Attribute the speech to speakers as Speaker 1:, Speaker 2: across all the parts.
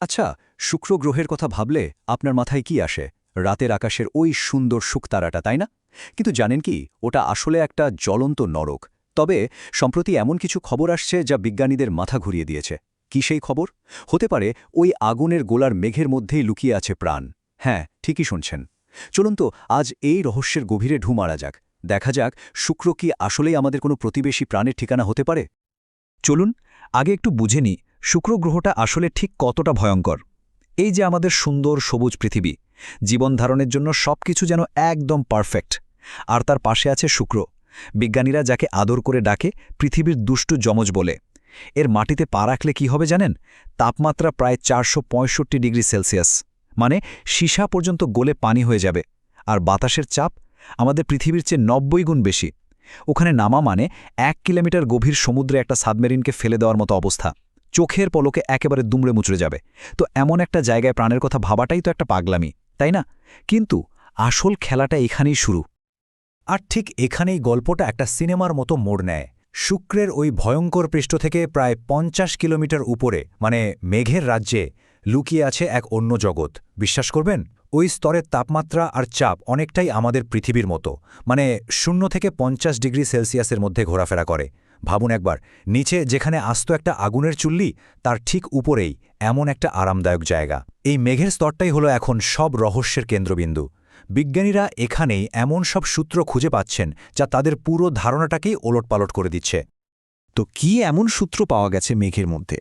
Speaker 1: আচ্ছা শুক্র গ্রহের কথা ভাবলে আপনার মাথায় কি আসে? রাতের আকাশের ওই সুন্দর শুকতারাটা, তাই না? কিন্তু জানেন কি, ওটা আসলে একটা জ্বলন্ত নরক। তবে সম্প্রতি এমন কিছু খবর আসছে যা বিজ্ঞানীদের মাথা ঘুরিয়ে দিয়েছে। কি সেই খবর? হতে পারে ওই আগুনের গোলার মেঘের মধ্যেই লুকিয়ে আছে প্রাণ। হ্যাঁ ঠিকই শুনছেন। চলুন তো, আজ এই রহস্যের গভীরে ঢু মারা যাক। দেখা যাক, শুক্র কি আসলেই আমাদের কোনো প্রতিবেশী প্রাণের ঠিকানা হতে পারে?
Speaker 2: চলুন, আগে একটু বুঝে নিই শুক্র গ্রহটা আসলে ঠিক কতটা ভয়ঙ্কর? এই যে আমাদের সুন্দর সবুজ পৃথিবী, জীবন ধারণের জন্য সবকিছু যেন একদম পারফেক্ট। আর তার পাশে আছে শুক্র, বিজ্ঞানীরা যাকে আদর করে ডাকে পৃথিবীর দুষ্টু যমজ বলে। এর মাটিতে পা রাখলে কি হবে জানেন? তাপমাত্রা প্রায় চারশো পঁয়ষট্টি ডিগ্রি সেলসিয়াস। মানে সীসা পর্যন্ত গোলে পানি হয়ে যাবে। আর বাতাসের চাপ আমাদের পৃথিবীর চেয়ে নব্বই গুণ বেশি। ওখানে নামা মানে এক কিলোমিটার গভীর সমুদ্রে একটা সাবমেরিনকে ফেলে দেওয়ার মতো অবস্থা। চোখের পলকে একেবারে দুমড়ে মুচড়ে যাবে। তো এমন একটা জায়গায় প্রাণের কথা ভাবাটাই তো একটা পাগলামি, তাই না? কিন্তু আসল খেলাটা এখানেই শুরু।
Speaker 1: আর ঠিক এখানেই গল্পটা একটা সিনেমার মতো মোড় নেয়। শুক্রের ওই ভয়ঙ্কর পৃষ্ঠ থেকে প্রায় পঞ্চাশ কিলোমিটার উপরে মানে মেঘের রাজ্যে, লুকিয়ে আছে এক অন্য জগৎ। বিশ্বাস করবেন? ওই স্তরের তাপমাত্রা আর চাপ অনেকটাই আমাদের পৃথিবীর মতো। মানে শূন্য থেকে পঞ্চাশ ডিগ্রি সেলসিয়াসের মধ্যে ঘোরাফেরা করে। ভাবুন একবার, নিচে যেখানে আস্ত একটা আগুনের চুল্লি, তার ঠিক উপরেই এমন একটা আরামদায়ক জায়গা। এই মেঘের স্তরটাই হলো এখন সব রহস্যের কেন্দ্রবিন্দু। বিজ্ঞানীরা এখানেই এমন সব সূত্র খুঁজে পাচ্ছেন, যা তাদের পুরো ধারণাটাকেই ওলটপালট করে দিচ্ছে।
Speaker 2: তো কি এমন সূত্র পাওয়া গেছে মেঘের মধ্যে?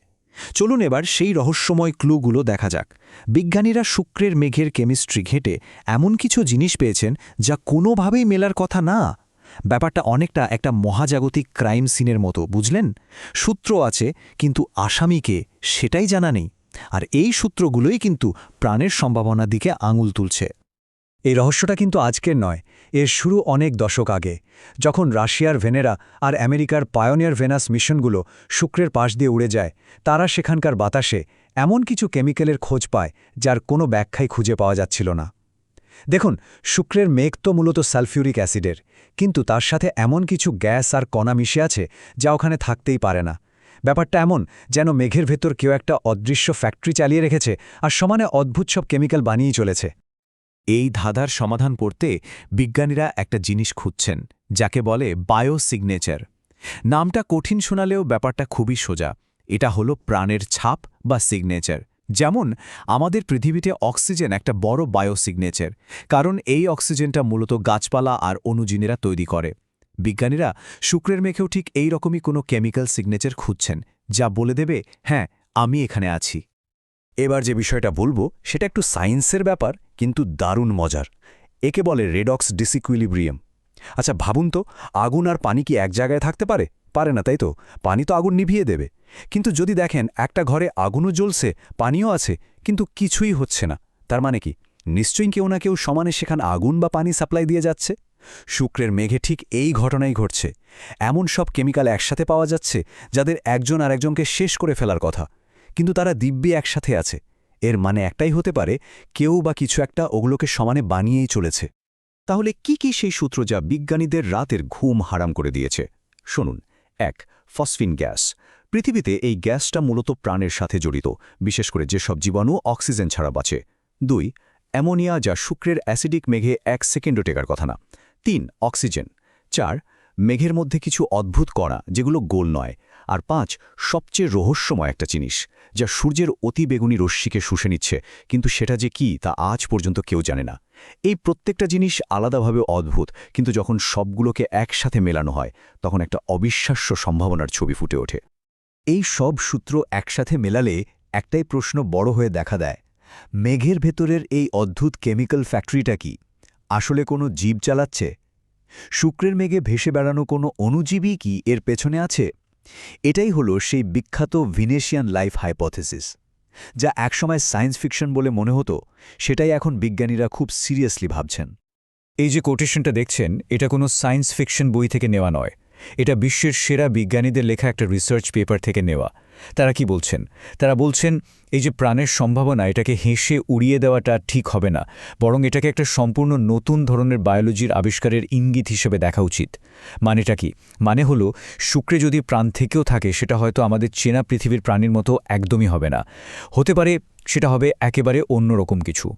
Speaker 2: চলুন এবার সেই রহস্যময় ক্লুগুলো দেখা যাক। বিজ্ঞানীরা শুক্রের মেঘের কেমিস্ট্রি ঘেটে এমন কিছু জিনিস পেয়েছেন, যা কোনোভাবেই মেলার কথা না। ব্যাপারটা অনেকটা একটা মহাজাগতিক ক্রাইম সিনের মতো, বুঝলেন? সূত্র আছে, কিন্তু আসামিকে সেটাই জানা নেই। আর এই সূত্রগুলোই কিন্তু প্রাণের সম্ভাবনার দিকে আঙুল তুলছে।
Speaker 1: এই রহস্যটা কিন্তু আজকের নয়, এর শুরু অনেক দশক আগে, যখন রাশিয়ার ভেনেরা আর আমেরিকার পায়োনিয়ার ভেনাস মিশনগুলো শুক্রের পাশ দিয়ে উড়ে যায়, তারা সেখানকার বাতাসে এমন কিছু কেমিক্যালের খোঁজ পায়, যার কোনো ব্যাখ্যাই খুঁজে পাওয়া যাচ্ছিল না। দেখুন, শুক্রের মেঘ তো মূলত সালফিউরিক অ্যাসিডের, কিন্তু তার সাথে এমন কিছু গ্যাস আর কণা মিশে আছে যা ওখানে থাকতেই পারে না। ব্যাপারটা এমন যেন মেঘের ভেতর কেউ একটা অদৃশ্য ফ্যাক্টরি চালিয়ে রেখেছে আর সমানে অদ্ভুত সব কেমিক্যাল বানিয়েই চলেছে।
Speaker 3: এই ধাঁধার সমাধান করতে বিজ্ঞানীরা একটা জিনিস খুঁজছেন, যাকে বলে বায়োসিগনেচার। নামটা কঠিন শোনালেও ব্যাপারটা খুবই সোজা। এটা হলো প্রাণের ছাপ বা সিগনেচার। যেমন, আমাদের পৃথিবীতে অক্সিজেন একটা বড় বায়োসিগনেচার, কারণ এই অক্সিজেনটা মূলত গাছপালা আর অণুজিনেরা তৈরি করে। বিজ্ঞানীরা শুক্রের মেঘেও ঠিক এই রকমই কোনো কেমিক্যাল সিগনেচার খুঁজছেন, যা বলে দেবে হ্যাঁ আমি এখানে আছি।
Speaker 1: এবার যে বিষয়টা বলব, সেটা একটু সায়েন্সের ব্যাপার, কিন্তু দারুণ মজার। একে বলে রেডক্স ডিসিকুইলিব্রিয়াম আচ্ছা ভাবুন তো, আগুন আর পানি কি এক জায়গায় থাকতে পারে? পারে না, তাই তো? পানি তো আগুন নিভিয়ে দেবে। কিন্তু যদি দেখেন একটা ঘরে আগুনও জ্বলছে, পানিও আছে, কিন্তু কিছুই হচ্ছে না। তার মানে কি? নিশ্চয়ই কেউ না কেউ সমানে সেখানে আগুন বা পানি সাপ্লাই দিয়ে যাচ্ছে? শুক্রের মেঘে ঠিক এই ঘটনাই ঘটছে। এমন সব কেমিক্যাল একসাথে পাওয়া যাচ্ছে, যাদের একজন আর একজনকে শেষ করে ফেলার কথা। কিন্তু তারা দিব্যি একসাথে আছে। এর মানে একটাই হতে পারে, কেউ বা কিছু একটা ওগুলোকে সমানে বানিয়েই চলেছে। তাহলে কি কি সেই সূত্র যা বিজ্ঞানীদের রাতের ঘুম হারাম করে দিয়েছে? শুনুন। এক, ফসফিন গ্যাস। পৃথিবীতে এই গ্যাসটা মূলত প্রাণের সাথে জড়িত, বিশেষ করে যেসব জীবাণু অক্সিজেন ছাড়া বাঁচে। দুই, অ্যামোনিয়া যা শুক্রের অ্যাসিডিক মেঘে এক সেকেন্ডও টেকার কথা না। তিন, অক্সিজেন। চার, মেঘের মধ্যে কিছু অদ্ভুত কণা, যেগুলো গোল নয়। আর পাঁচ, সবচেয়ে রহস্যময় একটা জিনিস, যা সূর্যের অতি বেগুনি রশ্মিকে শুষে নিচ্ছে, কিন্তু সেটা যে কি তা আজ পর্যন্ত কেউ জানে না। এই প্রত্যেকটা জিনিস আলাদাভাবে অদ্ভুত, কিন্তু যখন সবগুলোকে একসাথে মেলানো হয়, তখন একটা অবিশ্বাস্য সম্ভাবনার ছবি ফুটে ওঠে। এই সব সূত্র একসাথে মেলালে একটাই প্রশ্ন বড় হয়ে দেখা দেয়, মেঘের ভেতরের এই অদ্ভুত কেমিক্যাল ফ্যাক্টরিটা কি? আসলে কোনো জীব চালাচ্ছে? শুক্রের মেঘে ভেসে বেড়ানো কোনো অণুজীবী কি এর পেছনে আছে? এটাই হলো সেই বিখ্যাত ভিনেশিয়ান লাইফ হাইপথেসিস, যা একসময় সায়েন্স ফিকশন বলে মনে হতো, সেটাই এখন বিজ্ঞানীরা খুব সিরিয়াসলি ভাবছেন। এই যে কোটেশনটা দেখছেন, এটা কোনো সায়েন্স ফিকশন বই থেকে নেওয়া নয়। এটা বিশ্বের সেরা বিজ্ঞানীদের লেখা একটা রিসার্চ পেপার থেকে নেওয়া। তারা কি বলছেন? তারা বলছেন, এই যে প্রাণের সম্ভাবনা, এটাকে হেসে উড়িয়ে দেওয়াটা ঠিক হবে না, বরং এটাকে একটা সম্পূর্ণ নতুন ধরনের বায়োলজির আবিষ্কারের ইঙ্গিত হিসেবে দেখা উচিত। মানেটা কি? মানে হলো, শুক্রে যদি প্রাণ থেকেও থাকে, সেটা হয়তো আমাদের চেনা পৃথিবীর প্রাণীর মতো একদমই হবে না। হতে পারে,
Speaker 2: সেটা হবে একেবারে অন্যরকম কিছু।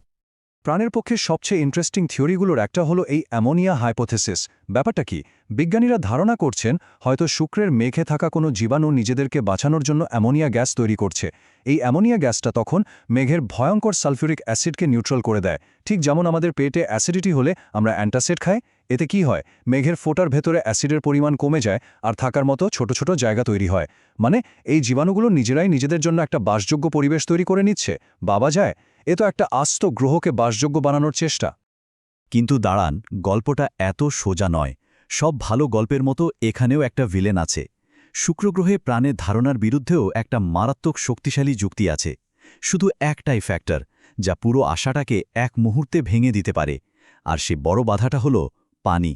Speaker 1: প্রাণের পক্ষে সবচেয়ে ইন্টারেস্টিং থিওরিগুলোর একটা হলো এই অ্যামোনিয়া হাইপোথেসিস। ব্যাপারটা কি? বিজ্ঞানীরা ধারণা করছেন, হয়তো শুক্রের মেঘে থাকা কোনো জীবাণু নিজেদেরকে বাঁচানোর জন্য অ্যামোনিয়া গ্যাস তৈরি করছে। এই অ্যামোনিয়া গ্যাসটা তখন মেঘের ভয়ঙ্কর সালফিউরিক অ্যাসিডকে নিউট্রাল করে দেয়। ঠিক যেমন আমাদের পেটে অ্যাসিডিটি হলে আমরা অ্যান্টাসিড খাই, এতে কি হয়? মেঘের ফোটার ভেতরে অ্যাসিডের পরিমাণ কমে যায় আর থাকার মতো ছোট ছোট জায়গা তৈরি হয়। মানে এই জীবাণুগুলো নিজেরাই নিজেদের জন্য একটা বাসযোগ্য পরিবেশ তৈরি করে নিচ্ছে। বাবা যায় এ তো একটা আস্ত গ্রহকে বাসযোগ্য বানানোর চেষ্টা।
Speaker 4: কিন্তু দাঁড়ান, গল্পটা এত সোজা নয়। সব ভালো গল্পের মতো এখানেও একটা ভিলেন আছে। শুক্রগ্রহে প্রাণের ধারণার বিরুদ্ধেও একটা মারাত্মক শক্তিশালী যুক্তি আছে। শুধু একটাই ফ্যাক্টর যা পুরো আশাটাকে এক মুহূর্তে ভেঙে দিতে পারে। আর সে বড় বাধাটা হল পানি।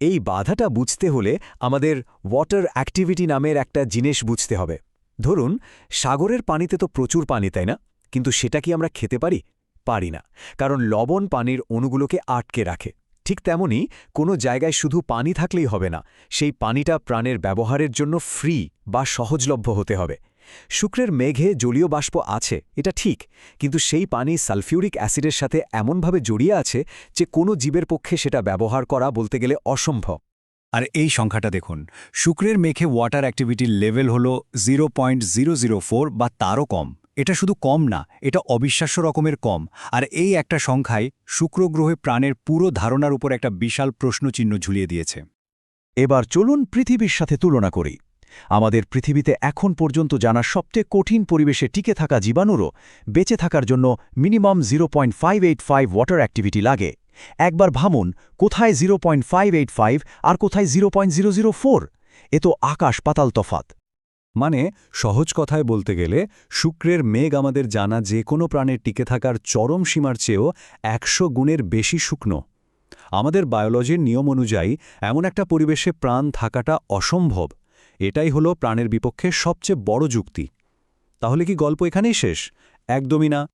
Speaker 3: এই বাধাটা বুঝতে হলে আমাদের ওয়াটার অ্যাক্টিভিটি নামের একটা জিনিস বুঝতে হবে। ধরুন, সাগরের পানিতে তো প্রচুর পানি, তাই না? কিন্তু সেটা কি আমরা খেতে পারি? পারি না। কারণ লবণ পানির অণুগুলোকে আটকে রাখে। ঠিক তেমনি কোনো জায়গায় শুধু পানি থাকলেই হবে না, সেই পানিটা প্রাণের ব্যবহারের জন্য ফ্রি বা সহজলভ্য হতে হবে। শুক্রের মেঘে জলীয় বাষ্প আছে, এটা ঠিক, কিন্তু সেই পানি সালফিউরিক অ্যাসিডের সাথে এমনভাবে জড়িয়ে আছে যে কোনো জীবের পক্ষে সেটা ব্যবহার করা বলতে গেলে অসম্ভব।
Speaker 4: আর এই সংখ্যাটা দেখুন, শুক্রের মেঘে ওয়াটার অ্যাক্টিভিটির লেভেল হল জিরো বা তারও কম। এটা শুধু কম না, এটা অবিশ্বাস্য রকমের কম। আর এই একটা সংখ্যায় শুক্র গ্রহে প্রাণের পুরো ধারণার উপর একটা বিশাল প্রশ্নচিহ্ন ঝুলিয়ে দিয়েছে।
Speaker 2: এবার চলুন পৃথিবীর সাথে তুলনা করি। আমাদের পৃথিবীতে এখন পর্যন্ত জানা সবচেয়ে কঠিন পরিবেশে টিকে থাকা জীবাণুরও বেঁচে থাকার জন্য মিনিমাম জিরো ওয়াটার অ্যাক্টিভিটি লাগে। একবার ভাবুন, কোথায় জিরো আর কোথায় জিরো এ তো আকাশ পাতাল তফাত
Speaker 1: মানে সহজ কথায় বলতে গেলে, শুক্রের মেঘ আমাদের জানা যে কোনো প্রাণের টিকে থাকার চরম সীমার চেয়েও একশো গুণের বেশি শুকনো। আমাদের বায়োলজির নিয়ম অনুযায়ী, এমন একটা পরিবেশে প্রাণ থাকাটা অসম্ভব। এটাই হলো প্রাণের বিপক্ষে সবচেয়ে বড় যুক্তি। তাহলে কি গল্প এখানেই শেষ? একদমই না।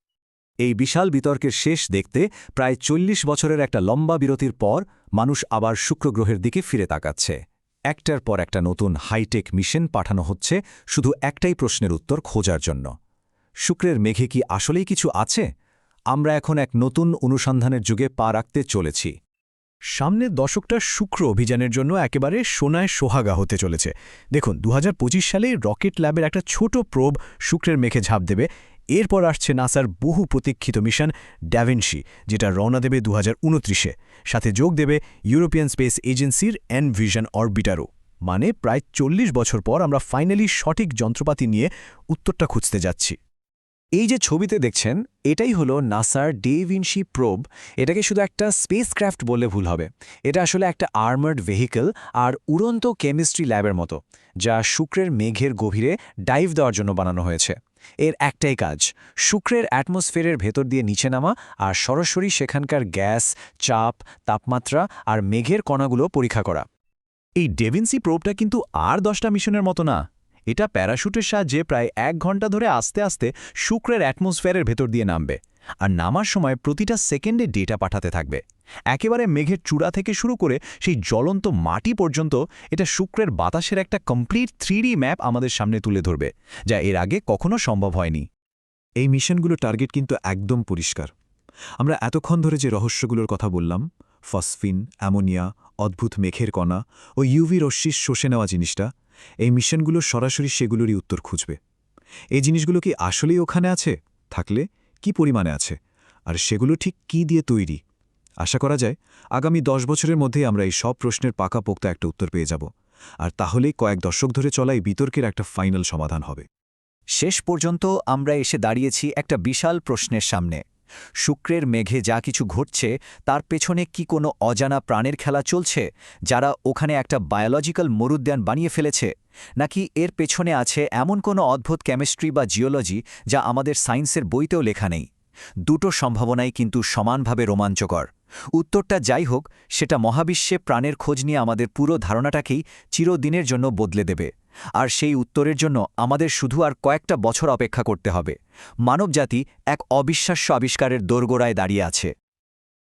Speaker 1: এই বিশাল বিতর্কের শেষ দেখতে প্রায় চল্লিশ বছরের একটা লম্বা বিরতির পর মানুষ আবার শুক্রগ্রহের দিকে ফিরে তাকাচ্ছে। একটার পর একটা নতুন হাইটেক মিশন পাঠানো হচ্ছে শুধু একটাই প্রশ্নের উত্তর খোঁজার জন্য। শুক্রের মেঘে কি আসলেই কিছু আছে? আমরা এখন এক নতুন অনুসন্ধানের যুগে পা রাখতে চলেছি।
Speaker 3: সামনের দশকটা শুক্র অভিযানের জন্য একেবারে সোনায় সোহাগা হতে চলেছে। দেখুন দু সালে রকেট ল্যাবের একটা ছোট প্রোব শুক্রের মেঘে ঝাঁপ দেবে। এরপর আসছে নাসার বহু প্রতীক্ষিত মিশন ড্যাভেনশি, যেটা রওনা দেবে দু সাথে যোগ দেবে ইউরোপিয়ান স্পেস এজেন্সির এন ভিশন অরবিটারও। মানে প্রায় চল্লিশ বছর পর আমরা ফাইনালি সঠিক যন্ত্রপাতি নিয়ে উত্তরটা খুঁজতে যাচ্ছি। এই যে ছবিতে দেখছেন, এটাই হলো নাসার ডেভিনশি প্রোব। এটাকে শুধু একটা স্পেসক্রাফট বললে ভুল হবে। এটা আসলে একটা আর্মার্ড ভেহিকল আর উড়ন্ত কেমিস্ট্রি ল্যাবের মতো, যা শুক্রের মেঘের গভীরে ডাইভ দেওয়ার জন্য বানানো হয়েছে। এর একটাই কাজ, শুক্রের অ্যাটমসফিয়ারের ভেতর দিয়ে নিচে নামা আর সরাসরি সেখানকার গ্যাস, চাপ, তাপমাত্রা আর মেঘের কণাগুলো পরীক্ষা করা। এই ডেভিনসি প্রোবটা কিন্তু আর দশটা মিশনের মতো না। এটা প্যারাশুটের সাহায্যে প্রায় এক ঘণ্টা ধরে আস্তে আস্তে শুক্রের অ্যাটমসফিয়ারের ভেতর দিয়ে নামবে। আর নামার সময় প্রতিটা সেকেন্ডে ডেটা পাঠাতে থাকবে। একেবারে মেঘের চূড়া থেকে শুরু করে সেই জ্বলন্ত মাটি পর্যন্ত এটা শুক্রের বাতাসের একটা কমপ্লিট থ্রিডি ম্যাপ আমাদের সামনে তুলে ধরবে, যা এর আগে কখনো সম্ভব হয়নি।
Speaker 1: এই মিশনগুলো টার্গেট কিন্তু একদম পরিষ্কার। আমরা এতক্ষণ ধরে যে রহস্যগুলোর কথা বললাম, ফসফিন, অ্যামোনিয়া, অদ্ভুত মেঘের কণা ও ইউভি রশ্মির শোষে নেওয়া জিনিসটা, এই মিশনগুলো সরাসরি সেগুলোরই উত্তর খুঁজবে। এই জিনিসগুলো কি আসলেই ওখানে আছে? থাকলে কি পরিমাণে আছে? আর সেগুলো ঠিক কি দিয়ে তৈরি? আশা করা যায়, আগামী দশ বছরের মধ্যে আমরা এই সব প্রশ্নের পাকা পোক্তা একটা উত্তর পেয়ে যাব। আর তাহলেই কয়েক দশক ধরে চলা এই বিতর্কের একটা ফাইনাল সমাধান হবে।
Speaker 3: শেষ পর্যন্ত আমরা এসে দাঁড়িয়েছি একটা বিশাল প্রশ্নের সামনে। শুক্রের মেঘে যা কিছু ঘটছে, তার পেছনে কি কোনো অজানা প্রাণের খেলা চলছে, যারা ওখানে একটা বায়োলজিক্যাল মরুদ্যান বানিয়ে ফেলেছে? নাকি এর পেছনে আছে এমন কোনো অদ্ভুত কেমিস্ট্রি বা জিওলজি যা আমাদের সায়েন্সের বইতেও লেখা নেই? দুটো সম্ভাবনাই কিন্তু সমানভাবে রোমাঞ্চকর। উত্তরটা যাই হোক, সেটা মহাবিশ্বে প্রাণের খোঁজ নিয়ে আমাদের পুরো ধারণাটাকেই চিরদিনের জন্য বদলে দেবে। আর সেই উত্তরের জন্য আমাদের শুধু আর কয়েকটা বছর অপেক্ষা করতে হবে। মানবজাতি এক অবিশ্বাস্য আবিষ্কারের দোরগোড়ায় দাঁড়িয়ে আছে।